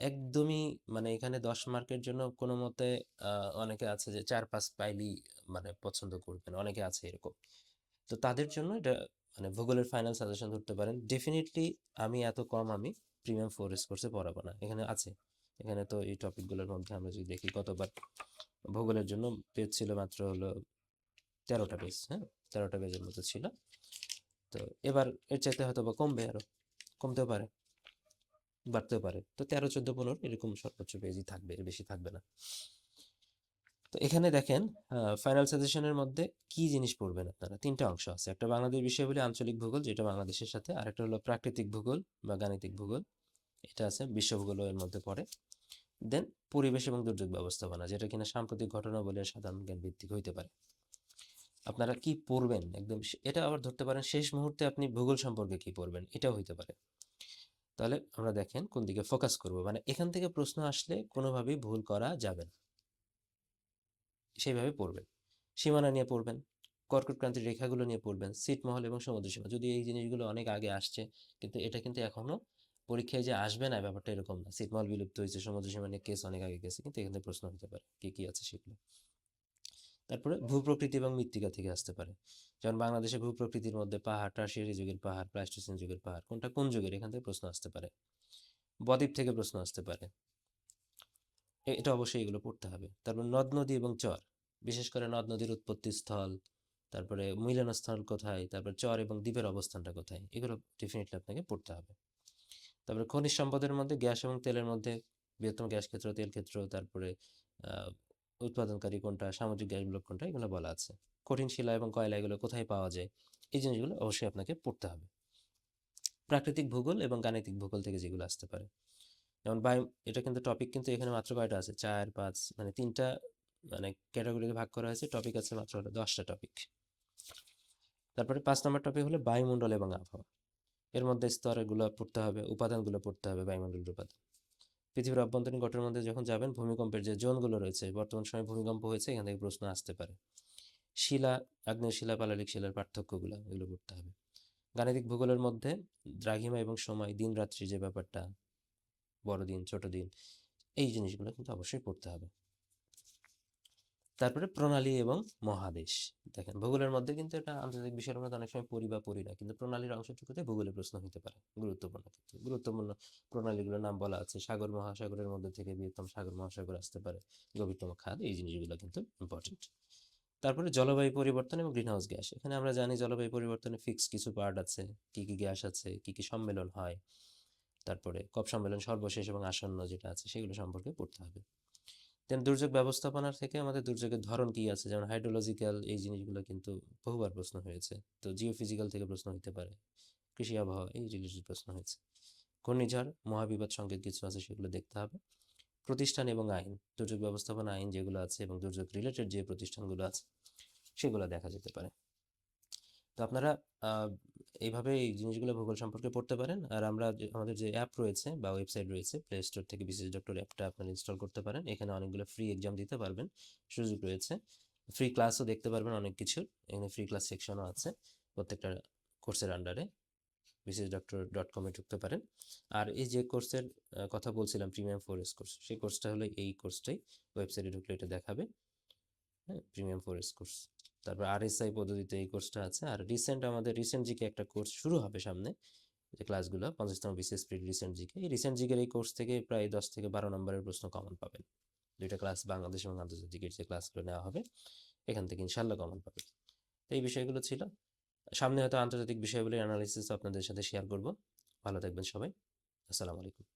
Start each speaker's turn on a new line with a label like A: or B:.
A: একদমই মানে এখানে ১০ মার্কের জন্য কোনো মতে অনেকে আছে যে ৪-৫ পাইলেই মানে পছন্দ করবেন। অনেকে আছে এরকম। তো তাদের জন্য এটা মানে ভূগোলের ফাইনাল সাজেশন ধরতে পারেন। ডেফিনিটলি আমি এত কম আমি প্রিমিয়াম 4S কোর্সে পড়াবো না। এখানে আছে। এখানে তো এই টপিকগুলোর মধ্যে আমরা যদি দেখি গতবার ভূগোলের জন্য পেজ ছিল মাত্র হলো তেরোটা পেজ, হ্যাঁ? তেরোটা পেজের মতো ছিল। তো এবার এর চাইতে হয়তো বা কমবে আরও। কমতেও পারে। বাড়তেও পারে। তো ১৩, ১৪, ১৫ এরকম সর্বোচ্চ পেজই থাকবে, এর বেশি থাকবে না। তো এখানে দেখেন ফাইনাল সাজেশনের মধ্যে কি জিনিস পড়বেন আপনারা? ৩ টা অংশ আছে। একটা বাংলাদেশ বিষয়াবলী আঞ্চলিক ভূগোল যেটা বাংলাদেশের সাথে, আরেকটা হলো প্রাকৃতিক ভূগোল বা গাণিতিক ভূগোল। এটা আছে বিশ্ব ভূগোল এর মধ্যে পড়ে। দেন পরিবেশ এবং দুর্যোগ ব্যবস্থাপনা যেটা কিনা সাম্প্রতিক ঘটনা বলে সাধারণ জ্ঞান ভিত্তিক হইতে পারে। আপনারা কি পড়বেন একদম এটা আবার ধরতে পারেন শেষ মুহূর্তে আপনি ভূগোল সম্পর্কে কি পড়বেন এটাও হইতে পারে। তাহলে আমরা দেখেন কোন দিকে ফোকাস করব। মানে এখান থেকে প্রশ্ন আসলে কোনোভাবেই ভুল করা যাবে না। সেইভাবে পড়বেন। সীমানা নিয়ে পড়বেন, কর্কটক্রান্তির রেখাগুলো নিয়ে পড়বেন, ছিটমহল এবং সমুদ্রসীমা। যদি এই জিনিসগুলো অনেক আগে আসছে, কিন্তু এটা কিন্তু এখনও পরীক্ষায় যে আসবে না ব্যাপারটা এরকম না। ছিটমহল বিলুপ্ত হয়েছে, সমুদ্রসীমা নিয়ে কেস অনেক আগে গেছে। কিন্তু এখান প্রশ্ন হতে পারে। কি, কি আছে সেগুলো। তারপরে ভূপ্রকৃতি এবং মৃত্তিকা থেকে আসতে পারে। যেমন বাংলাদেশে ভূপ্রকৃতির মধ্যে পাহাড়, টারশিয়ারি যুগের পাহাড়, প্লাইস্টোসিন যুগের পাহাড় কোনটা কোন যুগের এখান থেকে প্রশ্ন আসতে পারে। বদ্বীপ থেকে প্রশ্ন আসতে পারে। এটা অবশ্যই এগুলো পড়তে হবে। তারপর নদ-নদী এবং চর। বিশেষ করে নদ-নদীর উৎপত্তিস্থল, তারপরে মিলনস্থল কোথায়, তারপর চর এবং দ্বীপের অবস্থানটা কোথায়। এগুলো ডেফিনিটলি আপনাকে পড়তে হবে। তারপরে খনিজ সম্পদের মধ্যে গ্যাস এবং তেলের মধ্যে বৃহত্তম গ্যাস ক্ষেত্র, তেল ক্ষেত্র, তারপরে উৎপাদনকারী কোনটা, সামুদ্রিক গ্যাসগুলো কোনটা এগুলো বলা আছে। কঠিন শিলা এবং কয়লা এগুলো কোথায় পাওয়া যায়। এই জিনিসগুলো অবশ্যই আপনাকে পড়তে হবে। প্রাকৃতিক ভূগোল এবং গাণিতিক ভূগোল থেকে যেগুলো আসতে পারে। যেমন বায়ু এটা কিন্তু টপিক কিন্তু এখানে মাত্র কয়টা আছে? ৪, ৫ মানে তিনটা মানে ক্যাটেগরিতে ভাগ করা হয়েছে। টপিক আছে মাত্র দশটা টপিক। তারপরে পাঁচ নম্বর টপিক হলো বায়ুমণ্ডল এবং আবহাওয়া। এর মধ্যে স্তরগুলো পড়তে হবে, উপাদানগুলো পড়তে হবে বায়ুমণ্ডলের উপাদান। পৃথিবীর অভ্যন্তরীণ গঠনের মধ্যে যখন যাবেন ভূমিকম্পের যে জোনগুলো রয়েছে, বর্তমান সময়ে ভূমিকম্প হয়েছে এখান থেকে প্রশ্ন আসতে পারে। শিলা, আগ্নেয় শিলা, পালালিক শিলার পার্থক্যগুলো এগুলো করতে হবে। গাণিতিক ভূগোলের মধ্যে দ্রাঘিমা এবং সময়, দিন রাত্রি যে ব্যাপারটা, বড়দিন, ছোট দিন এই জিনিসগুলো কিন্তু অবশ্যই পড়তে হবে। তারপরে প্রণালী এবং মহাদেশ। দেখেন ভূগোলের মধ্যে কিন্তু এটা আন্তর্জাতিক বিষয়ের মধ্যে অনেক সময় পড়ি বা পড়ি না। কিন্তু প্রণালীর অংশটুকুতে ভূগোলে প্রশ্ন হইতে পারে। গুরুত্বপূর্ণ ক্ষেত্রে। গুরুত্বপূর্ণ প্রণালীগুলোর নাম বলা আছে। সাগর মহাসাগরের মধ্যে থেকে বৃহত্তম সাগর মহাসাগর আসতে পারে। গভীরতম খাদ এই জিনিসগুলো কিন্তু ইম্পর্টেন্ট। তারপরে জলবায়ু পরিবর্তন এবং গ্রিনহাউস গ্যাস। এখানে আমরা জানি জলবায়ু পরিবর্তনে ফিক্সড কিছু পার্ট আছে। কি, কি গ্যাস আছে, কি, কি সম্মেলন হয়। তারপরে কপ সম্মেলন সর্বশেষ এবং আসন্ন যেটা আছে সেগুলো সম্পর্কে পড়তে হবে। দেন দুর্যোগ ব্যবস্থাপনার থেকে আমাদের দুর্যোগের ধরন কি আছে যেমন হাইড্রোলজিক্যাল এই জিনিসগুলো কিন্তু বহুবার প্রশ্ন হয়েছে। তো জিওফিজিক্যাল থেকে প্রশ্ন হতে পারে। কৃষি আবহাওয়া এই রিলেটেড প্রশ্ন হয়েছে। ঘূর্ণিঝড়, মহাবিপদ সংকেত কিছু আছে সেগুলো দেখতে হবে। প্রতিষ্ঠান এবং আইন, দুর্যোগ ব্যবস্থাপনা আইন যেগুলো আছে এবং দুর্যোগ রিলেটেড যে প্রতিষ্ঠানগুলো আছে সেগুলো দেখা যেতে পারে। তো আপনারা এইভাবে এই জিনিসগুলো ভূগোল সম্পর্কে পড়তে পারেন। আর আমরা আমাদের যে অ্যাপ রয়েছে বা ওয়েবসাইট রয়েছে প্লে স্টোর থেকে বিসিএস ডক্টর অ্যাপটা আপনারা ইনস্টল করতে পারেন। এখানে অনেকগুলো ফ্রি এক্সাম দিতে পারবেন। সুযোগ রয়েছে। ফ্রি ক্লাসও দেখতে পারবেন অনেক কিছুর। এখানে ফ্রি ক্লাস সেকশনও আছে প্রত্যেকটা কোর্সের আন্ডারে। বিসিএস ডক্টর ডট কমে ঢুকতে পারেন। আর এই যে কোর্সের কথা বলছিলাম প্রিমিয়াম 4S কোর্স সেই কোর্সটা হলো এই কোর্সটাই। ওয়েবসাইটে ঢুকলে এটা দেখাবে। হ্যাঁ? Premium 4S course. তারপর আরএসআই পদ্ধতিতে এই কোর্সটা আছে। আর রিসেন্ট আমাদের রিসেন্ট জিকে একটা কোর্স শুরু হবে সামনে। যে ক্লাসগুলো ৫০ তম বিসিএস প্রি রিসেন্ট জিকে। এই রিসেন্ট জিকের এই কোর্স থেকে প্রায় ১০ থেকে ১২ নম্বরের প্রশ্ন কমন পাবেন। দুইটা ক্লাস বাংলাদেশ এবং আন্তর্জাতিকের যে ক্লাসগুলো নেওয়া হবে, এখান থেকে ইনশাআল্লাহ কমন পাবেন। তো এই বিষয়গুলো ছিল। সামনে হয়তো আন্তর্জাতিক বিষয়াবলীর এনালাইসিস আপনাদের সাথে শেয়ার করব। ভালো থাকবেন সবাই। আসসালামু আলাইকুম।